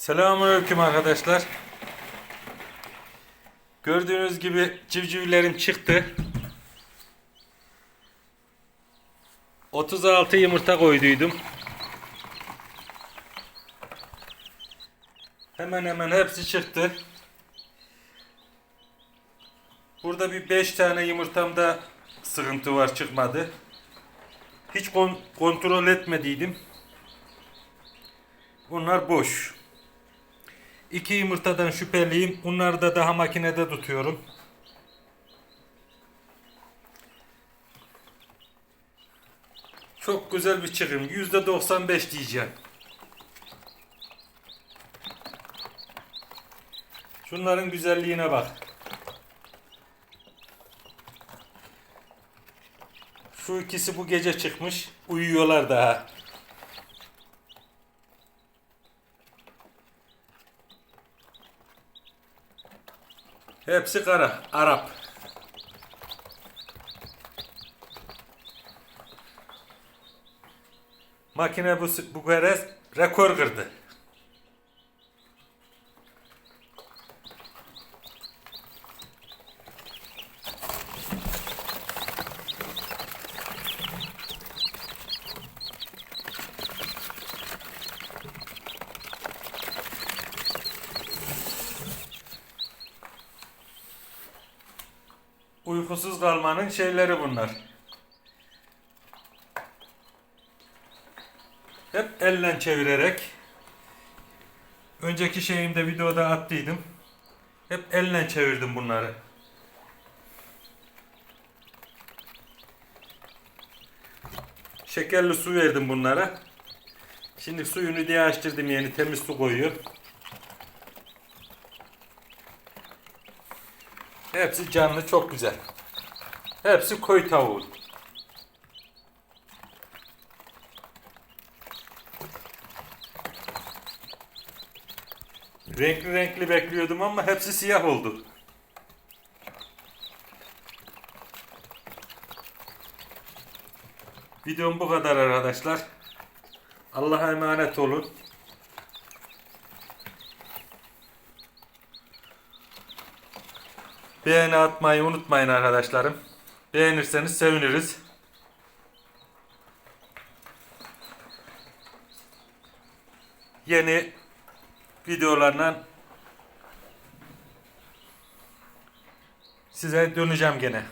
Selamünaleyküm arkadaşlar. Gördüğünüz gibi civcivlerim çıktı. 36 yumurta koyduydum. Hemen hemen hepsi çıktı. Burada bir 5 tane yumurtamda sıkıntı var çıkmadı. Hiç kon- kontrol etmediydim. Bunlar boş. İki yumurtadan şüpheliyim. Bunları da daha makinede tutuyorum. Çok güzel bir çıkım. %95 diyeceğim. Şunların güzelliğine bak. Şu ikisi bu gece çıkmış. Uyuyorlar daha. Hepsi kara, Arap. Makine bu, bu kere rekor kırdı. Uykusuz kalmanın şeyleri bunlar. Hep elle çevirerek. Önceki şeyimde videoda attıydım. Hep elle çevirdim bunları. Şekerli su verdim bunlara. Şimdi suyunu diye açtırdım yeni temiz su koyuyor. Hepsi canlı çok güzel. Hepsi koy tavuğu. Renkli renkli bekliyordum ama hepsi siyah oldu. Videom bu kadar arkadaşlar. Allah'a emanet olun. Beğeni atmayı unutmayın arkadaşlarım. Beğenirseniz seviniriz. Yeni videolarla size döneceğim gene.